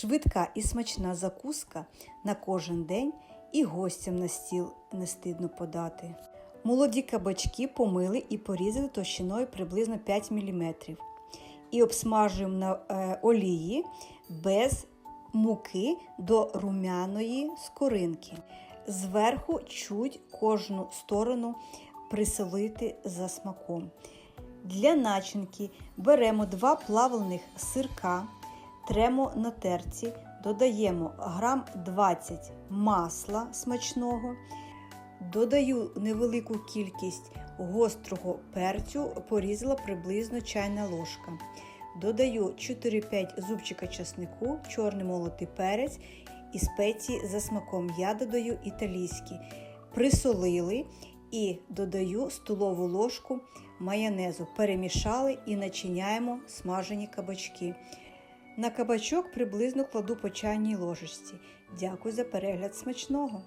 Швидка і смачна закуска на кожен день і гостям на стіл не стидно подати. Молоді кабачки помили і порізали товщиною приблизно 5 мм. І обсмажуємо на е, олії без муки до румяної скоринки. Зверху чуть кожну сторону присолити за смаком. Для начинки беремо два плавлених сирка, тремо на терці, додаємо грам 20 масла смачного, додаю невелику кількість гострого перцю, порізала приблизно чайна ложка. Додаю 4-5 зубчика часнику, чорний молотий перець і спеції за смаком. Я додаю італійські. Присолили і додаю столову ложку майонезу. Перемішали і начиняємо смажені кабачки. На кабачок приблизно кладу по чайній ложечці. Дякую за перегляд смачного!